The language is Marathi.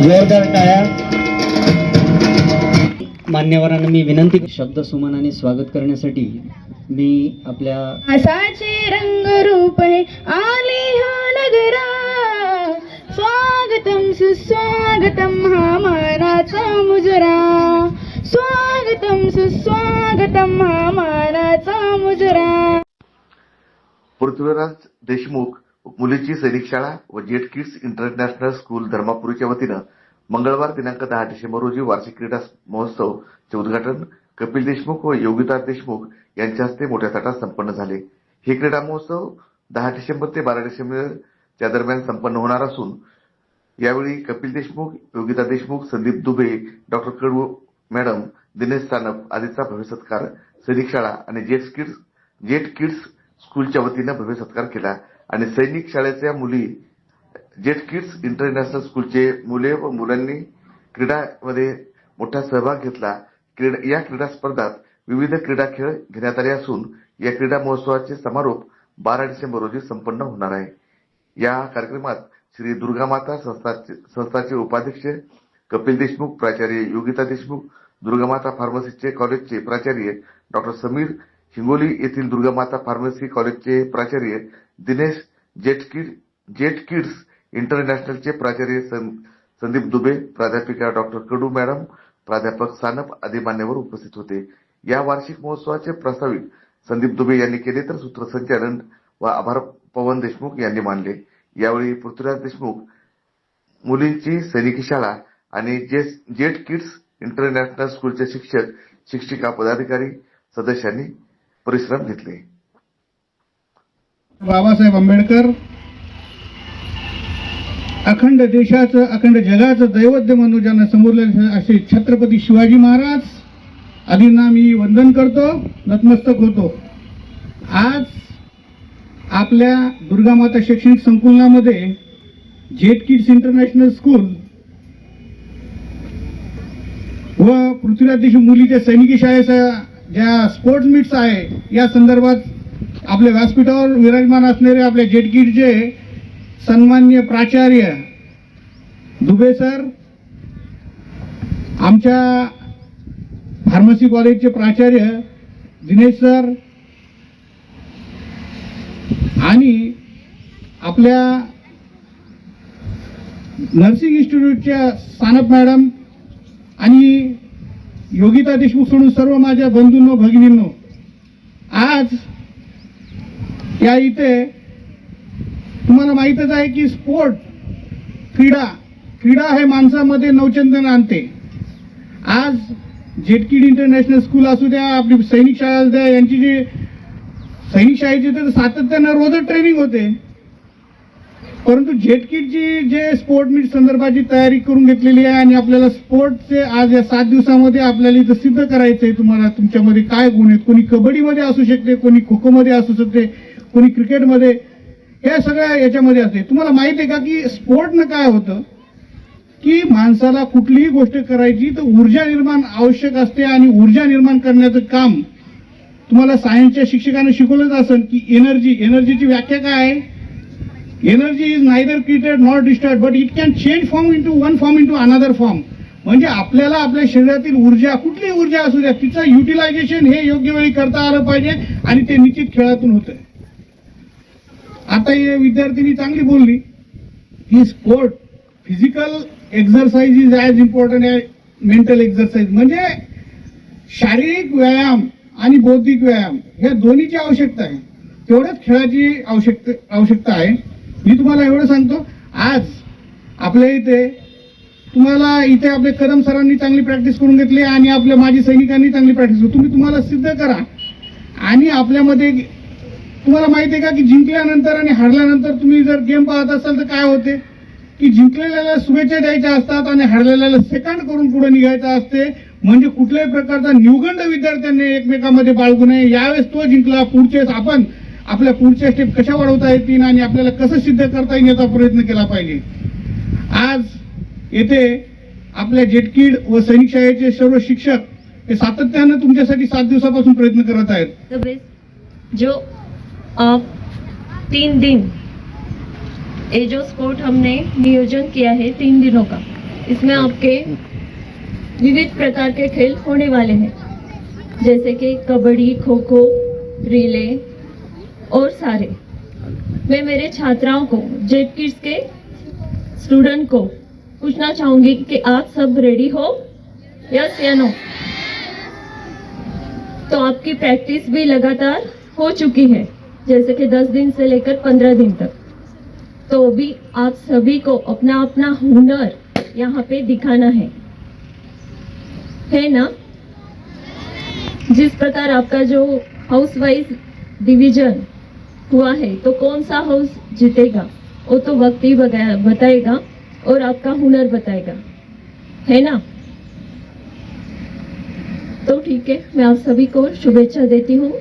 जोरदार टाळ्या मान्यवरांना मी विनंती शब्द सुमनाने स्वागत करण्यासाठी मी आपल्या असाचे रंगरूप है आले हा नगरा. स्वागतम सुस्वागतम हा मानाचा मुजरा. स्वागतम सुस्वागतम हा मानाचा मुजरा. पृथ्वीराज देशमुख मुलीची सैनिक शाळा व जेट किड्स इंटरनॅशनल स्कूल धर्मापुरीच्या वतीनं मंगळवार दिनांक दहा डिसेंबर रोजी वार्षिक क्रीडा महोत्सवचे उद्घाटन कपिल देशमुख व योगिता देशमुख यांच्या हस्ते मोठ्या थाटात संपन्न झाले. हे क्रीडा महोत्सव दहा डिसेंबर ते बारा डिसेंबरच्या दरम्यान संपन्न होणार असून यावेळी कपिल देशमुख योगिता देशमुख संदीप दुबे डॉक्टर कडू मॅडम दिनेश सानप आदींचा भव्य सत्कार सैनिक शाळा आणि जेट किड्स जेट किड्स स्कूलच्या वतीनं भव्य सत्कार केला आणि सैनिक शाळेच्या मुली जेट किड्स इंटरनॅशनल स्कूलचे मुले व मुलांनी क्रीडामध्ये मोठा सहभाग घेतला. क्रीडा या क्रीडा स्पर्धात विविध क्रीडा खेळ घेण्यात आले असून या क्रीडा महोत्सवाचे समारोप बारा डिसेंबर रोजी संपन्न होणार आहे. या कार्यक्रमात श्री दुर्गामाता संस्थाचे संस्थाचे उपाध्यक्ष कपिल देशमुख प्राचार्य योगिता देशमुख दुर्गामाता फार्मसीचे कॉलेजचे प्राचार्य डॉक्टर समीर हिंगोली येथील दुर्गामाता फार्मसी कॉलेजचे प्राचार्य Dinesh jet kid jet kids इंटरनॅशनलचे प्राचार्य संदीप दुबे प्राध्यापिका डॉक्टर कडू मॅडम प्राध्यापक सानप आदी मान्यवर उपस्थित होते. या वार्षिक महोत्सवाचे प्रस्तावित संदीप दुबे यांनी केले तर सूत्रसंचालन व आभार पवन देशमुख यांनी मानले. यावेळी पृथ्वीराज देशमुख मुलींची सैनिकी शाळा आणि जे- जेट किड्स इंटरनॅशनल स्कूलचे शिक्षक शिक्षिका पदाधिकारी सदस्यांनी परिश्रम घेतले. बाबासाहेब आंबेडकर अखंड देशाचं अखंड जगाचं दैवत्य म्हणून ज्यांना समोरले असे छत्रपती शिवाजी महाराज आदींना मी वंदन करतो नतमस्तक होतो. आज आपल्या दुर्गामाता शैक्षणिक संकुलनामध्ये जेट किड्स इंटरनॅशनल स्कूल व पृथ्वीराज देशमुख मुलीच्या सैनिकी शाळेचा ज्या स्पोर्ट्स मीट्स आहे या संदर्भात आपल्या व्यासपीठावर विराजमान असणारे आपल्या जेटकीडचे सन्मान्य प्राचार्य दुबे सर आमच्या फार्मसी कॉलेजचे प्राचार्य दिनेश सर आणि आपल्या नर्सिंग इन्स्टिट्यूटच्या सानप मॅडम आणि योगिता देशमुख सोडून सर्व माझ्या बंधूंनो भगिनींनो आज या इथे तुम्हाला माहीतच आहे की स्पोर्ट क्रीडा क्रीडा हे माणसामध्ये नवचंदन आणते. आज जेटकिड इंटरनॅशनल स्कूल असू द्या आपली सैनिक शाळा असू द्या यांची जी सैनिक शाळेची तर सातत्यानं रोजच ट्रेनिंग होते. परंतु जेटकिटची जे स्पोर्ट मीट संदर्भाची तयारी करून घेतलेली आहे आणि आपल्याला स्पोर्टचे आज या सात दिवसामध्ये आपल्याला इथं सिद्ध करायचं आहे तुम्हाला तुमच्यामध्ये काय गुण आहेत? कोणी कबड्डीमध्ये असू शकते कोणी खो खोमध्ये असू शकते कोणी क्रिकेटमध्ये हे सगळ्या याच्यामध्ये असते तुम्हाला माहीत आहे का की स्पोर्टनं काय होतं? की माणसाला कुठलीही गोष्ट करायची तर ऊर्जा निर्माण आवश्यक असते आणि ऊर्जा निर्माण करण्याचं काम तुम्हाला सायन्सच्या शिक्षकाने शिकवलंच असेल की एनर्जी एनर्जीची व्याख्या काय आहे? Energy is neither created not disturb but it can change form into one form into another form म्हणजे आपल्याला आपल्या शरीरातील ऊर्जा कुठली ऊर्जा असू द्या तिचं युटिलायझेशन हे योग्य वेळी करता आलं पाहिजे आणि ते निश्चित खेळातून होतं आता हे विद्यार्थिनी चांगली बोलली. ही sport physical exercise is as important as mental exercise म्हणजे शारीरिक व्यायाम आणि बौद्धिक व्यायाम या दोन्हीची आवश्यकता आहे. तेवढ्याच खेळाची आवश्यकता आवश्यकता आहे. मी तुम्हाला एवढं सांगतो आज आपल्या इथे तुम्हाला इथे आपले करम सरांनी चांगली प्रॅक्टिस करून घेतली आणि आपल्या माजी सैनिकांनी चांगली प्रॅक्टिस करून तुम्ही तुम्हाला सिद्ध करा. आणि आपल्यामध्ये तुम्हाला माहिती आहे का की जिंकल्यानंतर आणि हारल्यानंतर तुम्ही जर गेम पाहत असाल तर काय होते? की जिंकलेल्याला शुभेच्छा द्यायच्या असतात आणि हरलेल्याला सेकंड करून पुढे निघायचं असते. म्हणजे कुठल्याही प्रकारचा निवगंड विद्यार्थ्यांनी एकमेकांमध्ये बाळगू नये. यावेळेस तो जिंकला पुढचे आपण आपल्या पुढच्या स्टेप कशा वाढवता येतील आणि आपल्याला कसं सिद्ध करता येईल याचा प्रयत्न केला पाहिजे. आज येथे आपल्या जेटकीड व सैनिक शाळेचे सर्व शिक्षक हे सातत्यानं तुमच्यासाठी सात दिवसापासून प्रयत्न करत आहेत. जो तीन दिन ये जो स्पोर्ट हमने नियोजन किया है तीन दिनों का। इसमें आपके विविध प्रकार के खेल होने वाले हैं, जैसे कि कबड्डी खो खो रिले और सारे। मैं मेरे छात्राओं को जेट किड्स के स्टूडेंट को पूछना चाहूँगी कि आप सब रेडी हो? यस या नो तो आपकी प्रैक्टिस भी लगातार हो चुकी है। जैसे कि 10 दिन से लेकर 15 दिन तक। तो भी आप सभी को अपना अपना हुनर यहाँ पे दिखाना है। है ना? जिस प्रकार आपका जो हाउस वाइज डिवीज़न हुआ है तो कौन सा हाउस जीतेगा? वो तो वक्त ही बताएगा और आपका हुनर बताएगा। है ना? तो ठीक है, मैं आप सभी को शुभेच्छा देती हूँ।